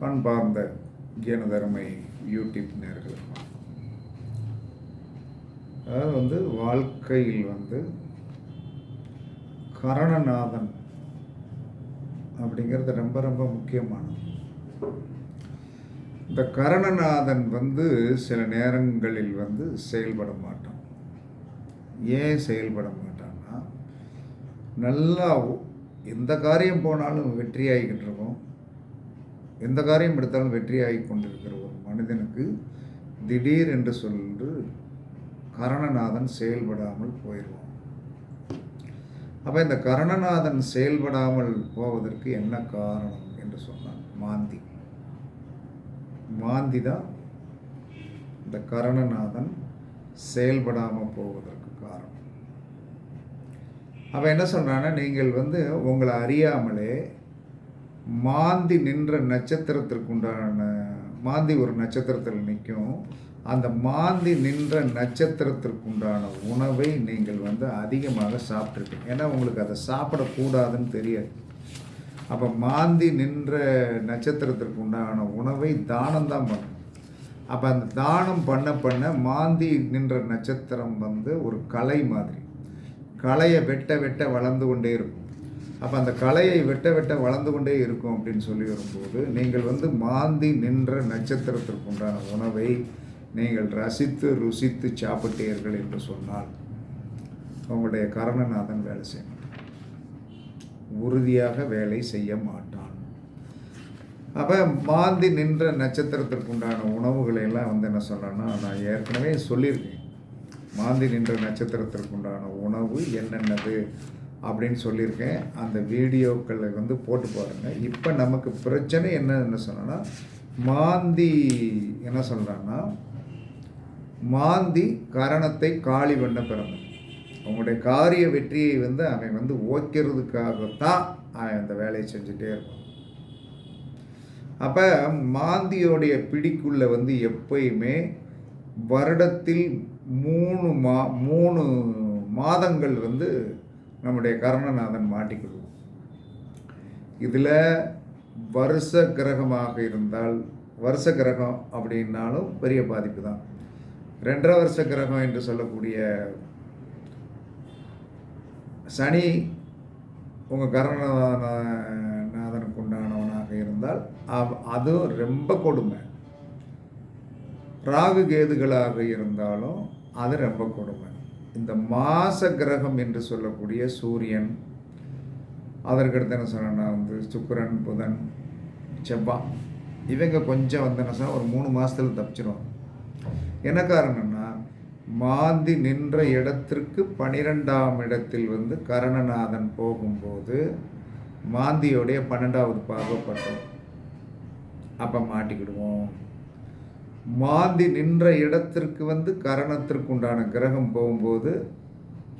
பண்பார்ந்த ஜனதர்மை YouTube நேர்களுக்கும் அதாவது வந்து வாழ்க்கையில் வந்து கரணநாதன் அப்படிங்கிறது ரொம்ப ரொம்ப முக்கியமானது. இந்த கரணநாதன் வந்து சில நேரங்களில் வந்து செயல்பட மாட்டான். ஏன் செயல்பட மாட்டான்னா நல்லா எந்த காரியம் போனாலும் வெற்றியாகிக்கிட்டு இருக்கும். எந்த காரியம் எடுத்தாலும் வெற்றியாகி கொண்டிருக்கிற ஒரு மனிதனுக்கு திடீர் என்று சொல்லி கரணநாதன் செயல்படாமல் போயிடுவான். அப்போ இந்த கரணநாதன் செயல்படாமல் போவதற்கு என்ன காரணம் என்று சொன்னான்? மாந்தி. மாந்தி தான் இந்த கரணநாதன் செயல்படாமல் போவதற்கு காரணம். அப்போ என்ன சொல்கிறான்னா நீங்கள் வந்து உங்களை அறியாமலே மாந்தி நின்ற நட்சத்திரத்திற்கு உண்டான மாந்தி ஒரு நட்சத்திரத்தில் நிற்கும். அந்த மாந்தி நின்ற நட்சத்திரத்திற்குண்டான உணவை நீங்கள் வந்து அதிகமாக சாப்பிட்ருப்பீங்க ஏன்னா உங்களுக்கு அதை சாப்பிடக்கூடாதுன்னு தெரியாது. அப்போ மாந்தி நின்ற நட்சத்திரத்திற்கு உண்டான உணவை தானம் தான் பண்ணணும் அப்போ அந்த தானம் பண்ண பண்ண மாந்தி நின்ற நட்சத்திரம் வந்து ஒரு கலை மாதிரி. களையை வெட்ட வெட்ட வளர்ந்து கொண்டே இருக்கும். அப்போ அந்த கலையை வெட்ட வெட்ட வளர்ந்து கொண்டே இருக்கும் அப்படின்னு சொல்லி வரும்போது நீங்கள் வந்து மாந்தி நின்ற நட்சத்திரத்திற்கு உண்டான உணவை நீங்கள் ரசித்து ருசித்து சாப்பிட்டீர்கள் என்று சொன்னால் உங்களுடைய கரணநாதன் வேலை செய்ய மாட்டான். உறுதியாக வேலை செய்ய மாட்டான். அப்போ மாந்தி நின்ற நட்சத்திரத்திற்கு உண்டான உணவுகளை எல்லாம் வந்து என்ன சொல்கிறேன்னா நான் ஏற்கனவே சொல்லியிருக்கேன். மாந்தி நின்ற நட்சத்திரத்திற்கு உண்டான உணவு என்னென்னது? அப்படின்னு சொல்லியிருக்கேன். அந்த வீடியோக்களை வந்து போட்டு பாருங்கள் இப்போ நமக்கு பிரச்சனை என்னன்னு சொன்னோன்னா மாந்தி என்ன சொல்கிறான்னா மாந்தி கரணத்தை காளி பண்ண பிறந்தன் அவங்களுடைய காரிய வெற்றியை வந்து அவன் வந்து ஓக்கிறதுக்காகத்தான் அவன் அந்த வேலையை செஞ்சுட்டே இருப்பான். அப்போ மாந்தியோடைய பிடிக்குள்ளே வந்து எப்பயுமே வருடத்தில் மூணு மா மூணு மாதங்கள் வந்து நம்முடைய கர்ணநாதன் மாட்டிக்கொள்வோம் இதில் வருஷ கிரகமாக இருந்தால் வருஷ கிரகம் அப்படின்னாலும் பெரிய பாதிப்பு தான். ரெண்டரை வருஷ கிரகம் என்று சொல்லக்கூடிய சனி உங்கள் கர்ணநாதனுக்கு உண்டானவனாக இருந்தால் அதுவும் ரொம்ப கொடுமை. ராகு கேதுகளாக இருந்தாலும் அது ரொம்ப கொடுமை. இந்த மாச கிரகம் என்று சொல்லக்கூடிய சூரியன் அதற்கடுத்து என்ன சொன்னேன்னா வந்து சுக்கரன் புதன் செவ்வாய் இவங்க கொஞ்சம் வந்து என்ன சொன்னால் ஒரு மூணு மாதத்தில் தப்பிச்சிருவாங்க. என்ன காரணம்னா மாந்தி நின்ற இடத்திற்கு பனிரெண்டாம் இடத்தில் வந்து கரணநாதன் போகும்போது மாந்தியோடைய பன்னெண்டாவது பாகப்பட்டோம் அப்போ மாட்டிக்கிடுவோம். மாந்தி நின்ற இடத்திற்கு வந்து கரணத்திற்கு உண்டான கிரகம் போகும்போது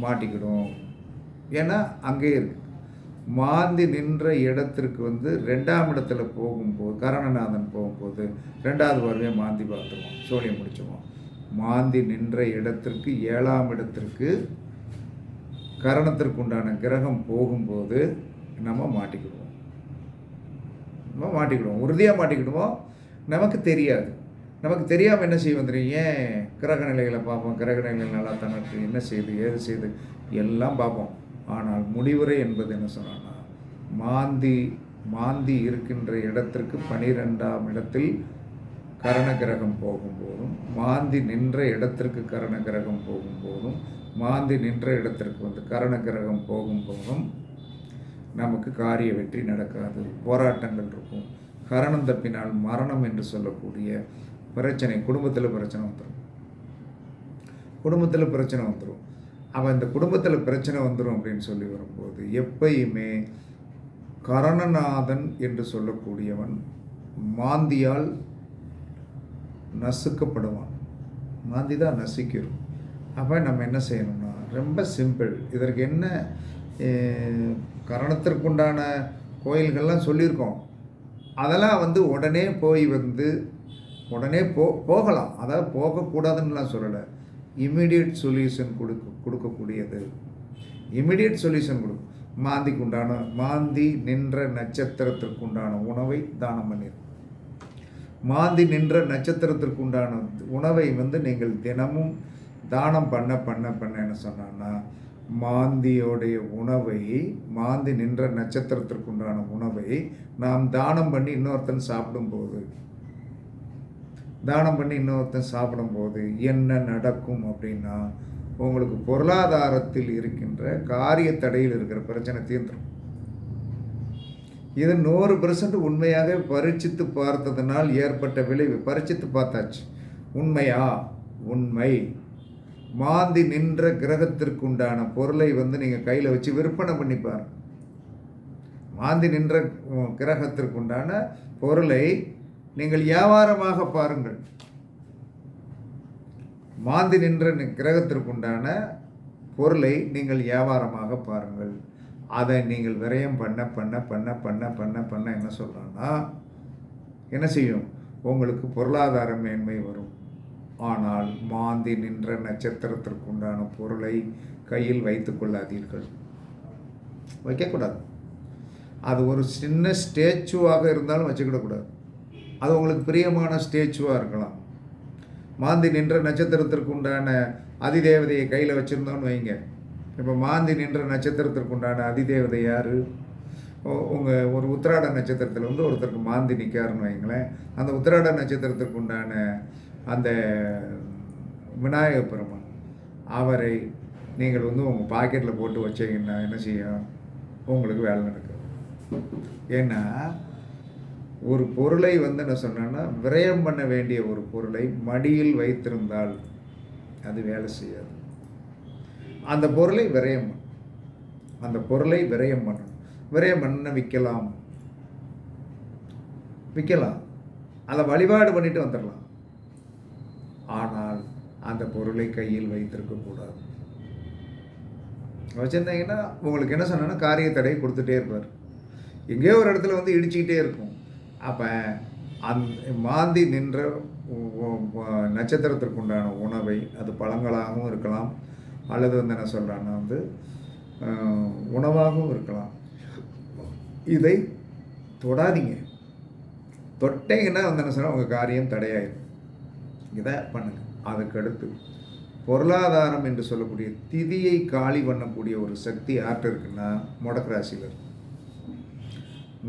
மாட்டிக்கிடும். ஏன்னா அங்கே இருக்கு. மாந்தி நின்ற இடத்திற்கு வந்து ரெண்டாம் இடத்துல போகும்போது கரணநாதன் போகும்போது ரெண்டாவது வருவே மாந்தி பார்த்துருவோம் சோழியை முடிச்சுவோம் மாந்தி நின்ற இடத்திற்கு ஏழாம் இடத்திற்கு கரணத்திற்கு உண்டான கிரகம் போகும்போது நம்ம மாட்டிக்கிடுவோம். நம்ம மாட்டிக்கிடுவோம். உறுதியாக மாட்டிக்கிடுவோம்? நமக்கு தெரியாது. நமக்கு தெரியாமல் என்ன செய்வோம் தெரியும்? ஏன் கிரக நிலைகளை பார்ப்போம். கிரக நிலைகள் நல்லா தனக்கு என்ன செய்யுது ஏது செய்யுது எல்லாம் பார்ப்போம். ஆனால் முடிவுரை என்பது என்ன சொன்னான்னா மாந்தி மாந்தி இருக்கின்ற இடத்திற்கு பனிரெண்டாம் இடத்தில் கரண கிரகம் போகும்போதும் மாந்தி நின்ற இடத்திற்கு கரண கிரகம் போகும்போதும் மாந்தி நின்ற இடத்திற்கு வந்து கரண கிரகம் போகும்போதும் நமக்கு காரிய வெற்றி நடக்காது. போராட்டங்கள் இருக்கும். கரணம் தப்பினால் மரணம் என்று சொல்லக்கூடிய பிரச்சனை குடும்பத்தில் பிரச்சனை வந்துடும் குடும்பத்தில் பிரச்சனை வந்துடும் அவன் இந்த குடும்பத்தில் பிரச்சனை வந்துடும் அப்படின்னு சொல்லி வரும்போது எப்பயுமே கரணநாதன் என்று சொல்லக்கூடியவன் மாந்தியால் நசுக்கப்படுவான். மாந்தி தான் நசுக்கிறோம் அப்போ நம்ம என்ன செய்யணும்னா ரொம்ப சிம்பிள் இதற்கு என்ன கரணத்திற்குண்டான கோயில்கள்லாம் சொல்லியிருக்கோம். அதெல்லாம் வந்து உடனே போய் வந்து உடனே போ போகலாம். அதாவது போகக்கூடாதுன்னுலாம் சொல்லலை. இமிடியட் சொல்யூஷன் கொடுக்க கொடுக்கக்கூடியது. இமிடியட் சொல்யூஷன் கொடுக்கும். மாந்திக்கு உண்டான மாந்தி நின்ற நட்சத்திரத்திற்கு உண்டான உணவை தானம் பண்ணிடும் மாந்தி நின்ற நட்சத்திரத்திற்கு உண்டான உணவை வந்து நீங்கள் தினமும் தானம் பண்ண பண்ண பண்ண என்ன சொன்னான்னா மாந்தியோடைய உணவை மாந்தி நின்ற நட்சத்திரத்திற்கு உண்டான உணவை நாம் தானம் பண்ணி இன்னொருத்தன் சாப்பிடும்போது தானம் பண்ணி இன்னொருத்தன் சாப்பிடும்போது என்ன நடக்கும் அப்படின்னா உங்களுக்கு பொருளாதாரத்தில் இருக்கின்ற காரிய தடையில் இருக்கிற பிரச்சனை தீர்ந்துடும் இது நூறு பெர்சன்ட் உண்மையாக பரீட்சித்து பார்த்ததுனால் ஏற்பட்ட விளைவு. பரீட்சித்து பார்த்தாச்சு. உண்மையா? உண்மை. மாந்தி நின்ற கிரகத்திற்குண்டான பொருளை வந்து நீங்கள் கையில் வச்சு விற்பனை பண்ணிப்பார் மாந்தி நின்ற கிரகத்திற்குண்டான பொருளை நீங்கள் வியாபாரமாக பாருங்கள். மாந்தி நின்ற கிரகத்திற்குண்டான பொருளை நீங்கள் வியாபாரமாக பாருங்கள். அதை நீங்கள் விரயம் பண்ண பண்ண பண்ண பண்ண பண்ண பண்ண என்ன சொல்கிறான்னா என்ன செய்யும்? உங்களுக்கு பொருளாதார மேன்மை வரும். ஆனால் மாந்தி நின்ற நட்சத்திரத்திற்குண்டான பொருளை கையில் வைத்து கொள்ளாதீர்கள். வைக்கக்கூடாது. அது ஒரு சின்ன ஸ்டேச்சுவாக இருந்தாலும் வச்சுக்கிடக்கூடாது. அது உங்களுக்கு பிரியமான ஸ்டேச்சுவாக இருக்கலாம். மாந்தி நின்ற நட்சத்திரத்திற்கு உண்டான அதிதேவதையை கையில் வச்சுருந்தோன்னு வைங்க. இப்போ மாந்தி நின்ற நட்சத்திரத்திற்கு உண்டான அதிதேவதை யார்? உங்கள் ஒரு உத்திராட நட்சத்திரத்தில் வந்து ஒருத்தருக்கு மாந்தி நிற்காருன்னு வைங்களேன். அந்த உத்திராட நட்சத்திரத்திற்கு உண்டான அந்த விநாயக பெருமான் அவரை நீங்கள் வந்து உங்கள் பாக்கெட்டில் போட்டு வச்சீங்கன்னா என்ன செய்யும்? உங்களுக்கு வேலை நடக்கும். ஏன்னா ஒரு பொருளை வந்து என்ன சொன்னேன்னா விரயம் பண்ண வேண்டிய ஒரு பொருளை மடியில் வைத்திருந்தால் அது வேலை செய்யாது. அந்த பொருளை விரயம் அந்த பொருளை விரயம் பண்ணணும் விரயம் பண்ண விற்கலாம். விற்கலாம். அதை வழிபாடு பண்ணிட்டு வந்துடலாம். ஆனால் அந்த பொருளை கையில் வைத்திருக்கக்கூடாது வச்சுருந்தீங்கன்னா உங்களுக்கு என்ன சொன்னேன்னா காரிய தடையை கொடுத்துட்டே இருப்பார். எங்கேயோ ஒரு இடத்துல வந்து இடிச்சுக்கிட்டே இருக்கும். அப்போ அந் மாந்தி நின்ற நட்சத்திரத்திற்குண்டான நட்சத்திரத்திற்கு உண்டான உணவை அது பழங்களாகவும் இருக்கலாம். அல்லது வந்து என்ன சொல்கிறான்னா வந்து உணவாகவும் இருக்கலாம். இதை தொடாதீங்க. தொட்டீங்கன்னா வந்து என்ன சொல்ல உங்கள் காரியம் தடையாயிடும் இதை பண்ணுங்க. அதுக்கடுத்து பொருளாதாரம் என்று சொல்லக்கூடிய திதியை காலி பண்ணக்கூடிய ஒரு சக்தி யார்கிட்ட இருக்குன்னா முடக்கு ராசியில் இருக்கு.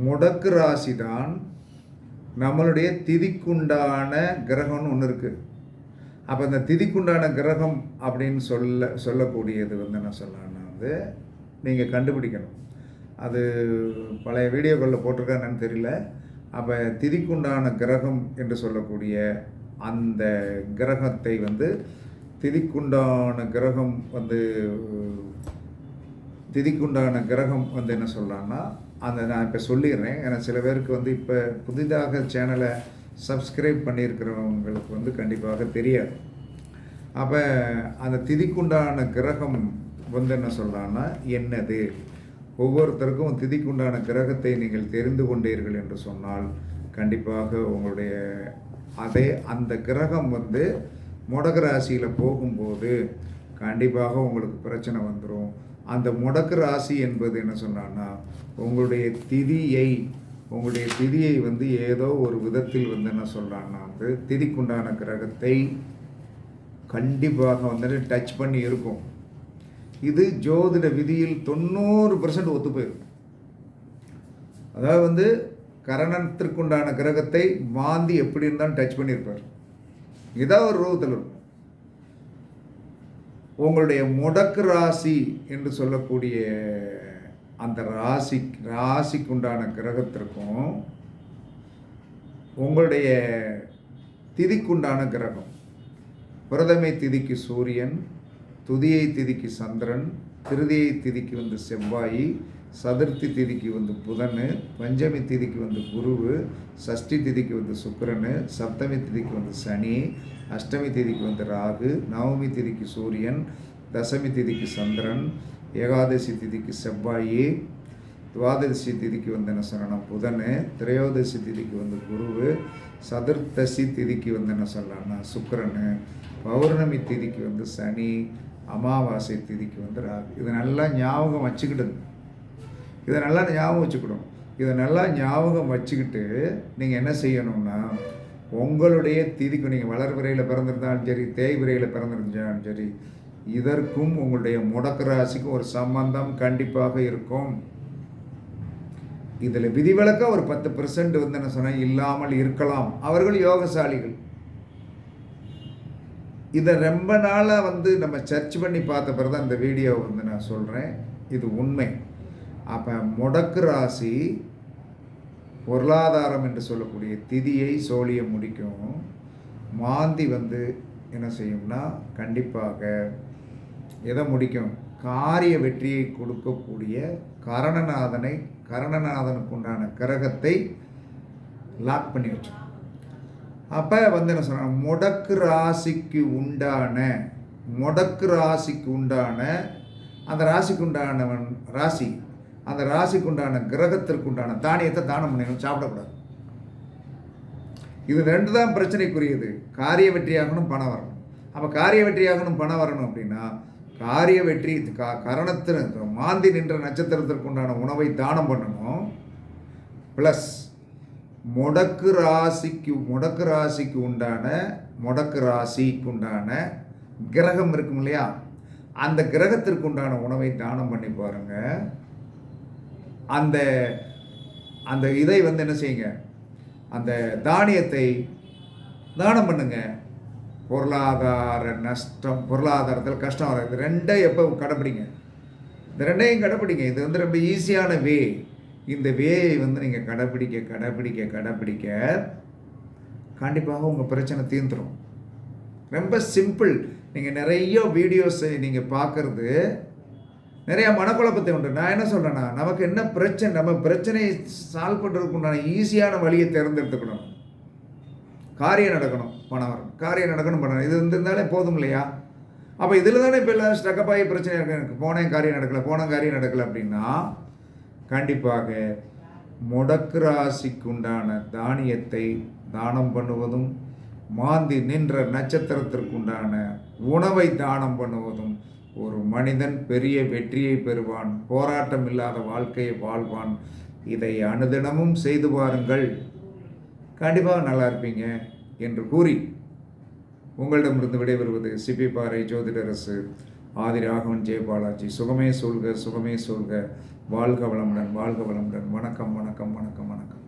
முடக்கு ராசி தான் நம்மளுடைய திதிக்குண்டான கிரகம்னு ஒன்று இருக்குது அப்போ இந்த திதிக்குண்டான கிரகம் அப்படின்னு சொல்ல சொல்லக்கூடியது வந்து என்ன சொல்லலாம்னா வந்து நீங்கள் கண்டுபிடிக்கணும். அது பழைய வீடியோக்களில் போட்டிருக்கான்னு தெரியல. அப்போ திதிக்குண்டான கிரகம் என்று சொல்லக்கூடிய அந்த கிரகத்தை வந்து திதிக்குண்டான கிரகம் வந்து திதிக்குண்டான கிரகம் வந்து என்ன சொல்லலாம்னா அந்த நான் இப்போ சொல்லிடுறேன். ஏன்னா சில பேருக்கு வந்து இப்போ புதிதாக சேனலை சப்ஸ்கிரைப் பண்ணியிருக்கிறவங்களுக்கு வந்து கண்டிப்பாக தெரியாது. அப்போ அந்த திதிக்குண்டான கிரகம் வந்து என்ன சொல்கிறான்னா என்னது? ஒவ்வொருத்தருக்கும் திதிக்குண்டான கிரகத்தை நீங்கள் தெரிந்து கொண்டீர்கள் என்று சொன்னால் கண்டிப்பாக உங்களுடைய அதே அந்த கிரகம் வந்து மொடகராசியில் ராசியில் போகும்போது கண்டிப்பாக உங்களுக்கு பிரச்சனை வந்துடும் அந்த முடக்கு ராசி என்பது என்ன சொன்னான்னா உங்களுடைய திதியை உங்களுடைய திதியை வந்து ஏதோ ஒரு விதத்தில் வந்து என்ன சொல்கிறான்னா வந்து திதிக்குண்டான கிரகத்தை கண்டிப்பாக வந்துட்டு டச் பண்ணி இருக்கும். இது ஜோதிட விதியில் தொண்ணூறு பர்சன்ட் ஒத்து போயிருக்கும் அதாவது வந்து கரணத்திற்குண்டான கிரகத்தை மாந்தி எப்படி இருந்தாலும் டச் பண்ணியிருப்பார். இதான் ஒரு ரூபத்தில் இருக்கும். உங்களுடைய முடக்கு ராசி என்று சொல்லக்கூடிய அந்த ராசி ராசிக்குண்டான கிரகத்திற்கும் உங்களுடைய திதிக்குண்டான கிரகம். பிரதமை திதிக்கு சூரியன் துதியை திதிக்கு சந்திரன் திருதியை திதிக்கு வந்து செவ்வாய் சதுர்த்தி திதிக்கு வந்து புதன் பஞ்சமி திதிக்கு வந்து குருவு சஷ்டி திதிக்கு வந்து சுக்கரன் சப்தமி திதிக்கு வந்து சனி அஷ்டமி திதிக்கு வந்து ராகு நவமி திதிக்கு சூரியன் தசமி திதிக்கு சந்திரன் ஏகாதசி திதிக்கு செவ்வாய் துவாதசி திதிக்கு வந்து என்ன சொல்லணும் புதன் திரையோதசி திதிக்கு வந்து குருவு சதுர்த்தசி திதிக்கு வந்து என்ன சொல்லலாம்னா சுக்கரன் பௌர்ணமி திதிக்கு வந்து சனி அமாவாசை திதிக்கு வந்து ராகு இது நல்லா ஞாபகம் வச்சுக்கிடுங்க இதை நல்லா ஞாபகம் வச்சுக்கணும். இதை நல்லா ஞாபகம் வச்சுக்கிட்டு நீங்கள் என்ன செய்யணும்னா உங்களுடைய திதிக்கு நீங்கள் வளர்பிறையில் பிறந்திருந்தாலும் சரி தேய்பிறையில் பிறந்திருந்தாலும் சரி இதற்கும் உங்களுடைய முடக்கு ராசிக்கும் ஒரு சம்பந்தம் கண்டிப்பாக இருக்கும். இதில் விதிவிலக்க ஒரு பத்து பெர்சன்ட் வந்து என்ன சொன்னால் இல்லாமல் இருக்கலாம். அவர்கள் யோகசாலிகள். இதை ரொம்ப நாளாக வந்து நம்ம சர்ச் பண்ணி பார்த்த பிறகு அந்த இந்த வீடியோ வந்து நான் சொல்கிறேன் இது உண்மை. அப்போ முடக்கு ராசி பொருளாதாரம் என்று சொல்லக்கூடிய திதியை சோழிய முடிக்கும். மாந்தி வந்து என்ன செய்யும்னா கண்டிப்பாக எதை முடிக்கும்? காரிய வெற்றியை கொடுக்கக்கூடிய கரணநாதனை கரணநாதனுக்கு உண்டான கிரகத்தை லாக் பண்ணி வச்சோம் அப்போ வந்து என்ன சொன்னாங்க முடக்கு ராசிக்கு உண்டான முடக்கு ராசிக்கு உண்டான அந்த ராசிக்கு உண்டானவன் ராசி அந்த ராசிக்கு உண்டான கிரகத்திற்கு உண்டான தானியத்தை தானம் பண்ணணும் சாப்பிடக்கூடாது. இது ரெண்டு தான் பிரச்சனைக்குரியது. காரிய வெற்றியாகணும் பணம் வரணும். அப்போ காரிய வெற்றியாகணும் பணம் வரணும் அப்படின்னா காரிய வெற்றி க கரணத்தின் மாந்தி நின்ற நட்சத்திரத்திற்கு உண்டான உணவை தானம் பண்ணணும். ப்ளஸ் முடக்கு ராசிக்கு முடக்கு ராசிக்கு உண்டான முடக்கு ராசிக்கு உண்டான கிரகம் இருக்கும் இல்லையா? அந்த கிரகத்திற்கு உண்டான உணவை தானம் பண்ணி பாருங்கள் அந்த அந்த இதை வந்து என்ன செய்யுங்க? அந்த தானியத்தை தானம் பண்ணுங்க. பொருளாதார நஷ்டம் பொருளாதாரத்தில் கஷ்டம் வர இது ரெண்டையும் எப்போ கடைப்பிடிங்க? இந்த ரெண்டையும் கடைப்பிடிங்க. இது வந்து ரொம்ப ஈஸியான வே. இந்த வேயை வந்து நீங்கள் கடைப்பிடிக்க கடைப்பிடிக்க கடைப்பிடிக்க கண்டிப்பாக உங்கள் பிரச்சனை தீர்ந்துடும் ரொம்ப சிம்பிள். நீங்கள் நிறைய வீடியோஸை நீங்கள் பார்க்குறது நிறையா மனக்குழப்பத்தை உண்டு. நான் என்ன சொல்கிறேன்னா நமக்கு என்ன பிரச்சனை நம்ம பிரச்சனையை சால்வ் பண்ணுறதுக்கு உண்டான ஈஸியான வழியை தேர்ந்தெடுத்துக்கணும். காரியம் நடக்கணும் பணம் வரும் காரியம் நடக்கணும் பணம் இது இருந்தாலே போதும் இல்லையா? அப்போ இதில் தானே இப்போ எல்லாம் ஸ்டக்கப் ஆகி பிரச்சனை இருக்கு. எனக்கு போனேன் காரியம் நடக்கலை போன காரியம் நடக்கலை அப்படின்னா கண்டிப்பாக முடக்கு ராசிக்கு உண்டான தானியத்தை தானம் பண்ணுவதும் மாந்தி நின்ற நட்சத்திரத்திற்குண்டான உணவை தானம் பண்ணுவதும் ஒரு மனிதன் பெரிய வெற்றியை பெறுவான் போராட்டம் இல்லாத வாழ்க்கையை வாழ்வான். இதை அனுதினமும் செய்து பாருங்கள். கண்டிப்பாக நல்லா இருப்பீங்க என்று கூறி உங்களிடமிருந்து விடைபெறுவது சிபி பாறை ஜோதிடரசு ஆதி ராகவன் ஜெயபாலாஜி சுகமே சொல்க சுகமே சொல்க வாழ்க வளமுடன் வாழ்க வளமுடன். வணக்கம் வணக்கம் வணக்கம் வணக்கம்.